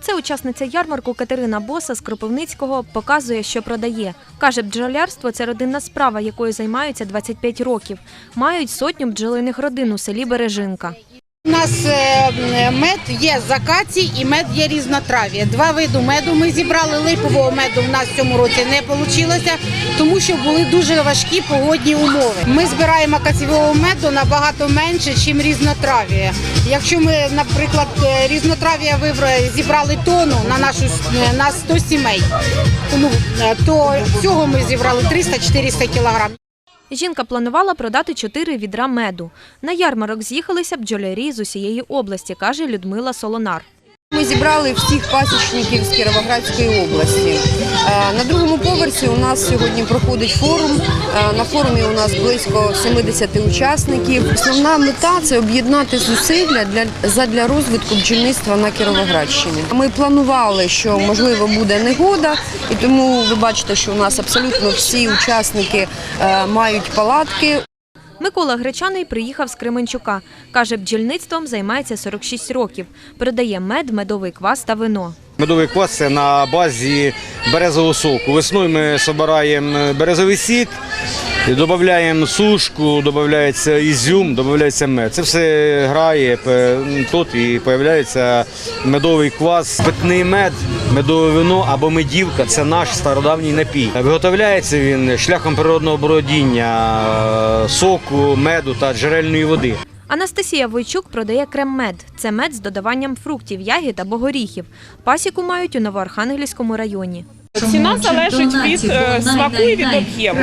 Це учасниця ярмарку Катерина Боса з Кропивницького показує, що продає. Каже, бджолярство це родинна справа, якою займаються 25 років. Мають сотню бджолиних родин у селі Бережинка. Нас е, мед є з і мед є різнотрав'я. Два види меду ми зібрали. Липового меду в нас в цьому році не вийшло, тому що були дуже важкі погодні умови. Ми збираємо акаційного меду набагато менше, ніж різнотрав'я. Якщо ми, наприклад, е, різнотрав'я зібрали тонну на нашу на 100 сімей, е, то цього ми зібрали 300-400 кілограмів. Жінка планувала продати чотири відра меду. На ярмарок з'їхалися бджолярі з усієї області, каже Людмила Солонар. Ми зібрали всіх пасічників з Кіровоградської області. Е, На другому поверсі у нас сьогодні проходить форум. Е, На форумі у нас близько 70 учасників. Основна мета це об'єднати зусилля для розвитку бджільництва на Кіровоградщині. Ми планували, що можливо буде негода, і тому ви бачите, що у нас абсолютно всі учасники е, мають палатки. Микола Гречаний приїхав з Кременчука. Каже, бджільництвом займається 46 років. Продає мед, медовий квас та вино. Медовий квас це на базі березового соку. Весною ми збираємо березовий сік, і сушку, додається ізюм, додається мед. Це все грає тут і з'являється медовий квас, питний мед, медове вино або медівка це наш стародавній напій. Виготовляється він шляхом природного бродіння е, соку, меду та джерельної води. Анастасія Войчук продає крем-мед. Це мед з додаванням фруктів, ягід або горіхів. Пасіку мають у Новоархангельському районі. Ціна залежить від е, смаку і від об'єму,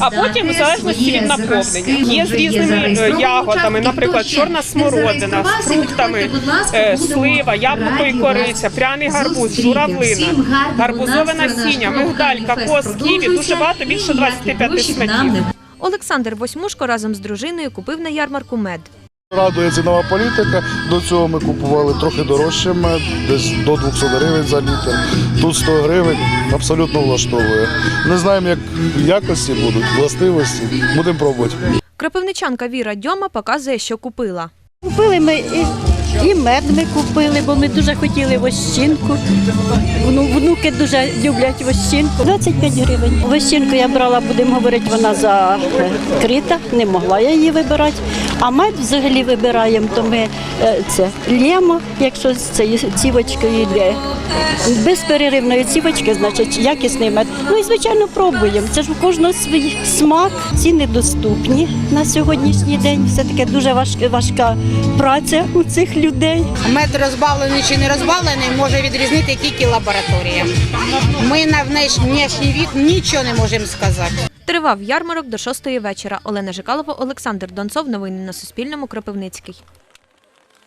а потім в залежності від наповнення. Є з різними е, ягодами, наприклад, чорна смородина, з фруктами, е, слива, яблуко і кориця, пряний гарбуз, журавлина, гарбузове насіння, мигдаль, кокос, ківі, дуже багато, більше 25 смаків. Олександр Восьмушко разом з дружиною купив на ярмарку мед. Радує цінова політика. До цього ми купували трохи дорожче мед, десь до 200 гривень за літр. Тут 100 гривень абсолютно влаштовує. Не знаємо, як якості будуть, властивості. Будемо пробувати. Кропивничанка Віра Дьома показує, що купила. Купили ми і, мед ми купили, бо ми дуже хотіли вощинку. Вну- Внуки дуже люблять вощинку. 25 гривень. Вощинку я брала, будемо говорити, вона закрита, не могла я її вибирати. А мед взагалі вибираємо, то ми е, це лємо, якщо з цією цівочкою йде. Без переривної цівочки, значить, якісний мед. Ну і звичайно пробуємо. Це ж у кожного свій смак. Ціни доступні на сьогоднішній день. Все таки дуже важка, важка праця у цих людей. Мед розбавлений чи не розбавлений може відрізнити тільки лабораторія. Ми на внешній вік нічого не можемо сказати. Тривав ярмарок до шостої вечора. Олена Жикалова, Олександр Донцов. Новини на Суспільному. Кропивницький.